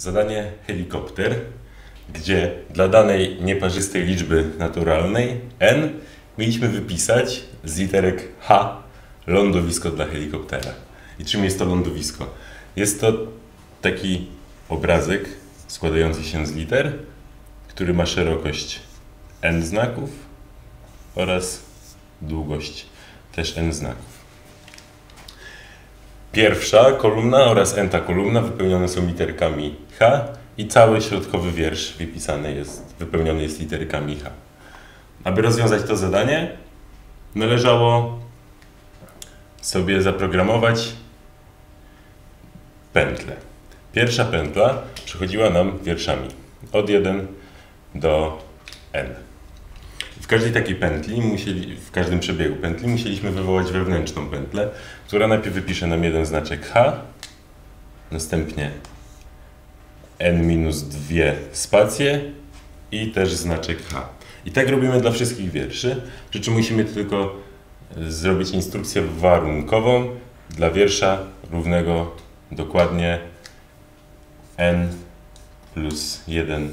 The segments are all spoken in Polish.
zadanie helikopter, gdzie dla danej nieparzystej liczby naturalnej n mieliśmy wypisać z literek H lądowisko dla helikoptera. I czym jest to lądowisko? Jest to taki obrazek składający się z liter, który ma szerokość n znaków oraz długość też n znaków. Pierwsza kolumna oraz enta kolumna wypełnione są literkami H i cały środkowy wiersz wypisany jest, wypełniony jest literkami H. Aby rozwiązać to zadanie, należało sobie zaprogramować pętlę. Pierwsza pętla przechodziła nam wierszami od 1 do n. Każdej takiej pętli, musieli, w każdym przebiegu pętli musieliśmy wywołać wewnętrzną pętlę, która najpierw wypisze nam jeden znaczek H, następnie n minus dwie spacje i też znaczek H. I tak robimy dla wszystkich wierszy, przy czym musimy tylko zrobić instrukcję warunkową dla wiersza równego dokładnie n plus 1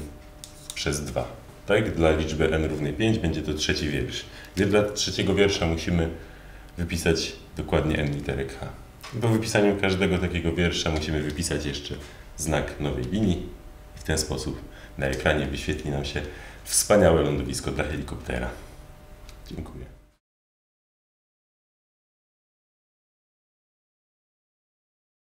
przez 2. Tak? Dla liczby n równej 5 będzie to trzeci wiersz. Gdy dla trzeciego wiersza musimy wypisać dokładnie n literek H. I po wypisaniu każdego takiego wiersza musimy wypisać jeszcze znak nowej linii. W ten sposób na ekranie wyświetli nam się wspaniałe lądowisko dla helikoptera. Dziękuję.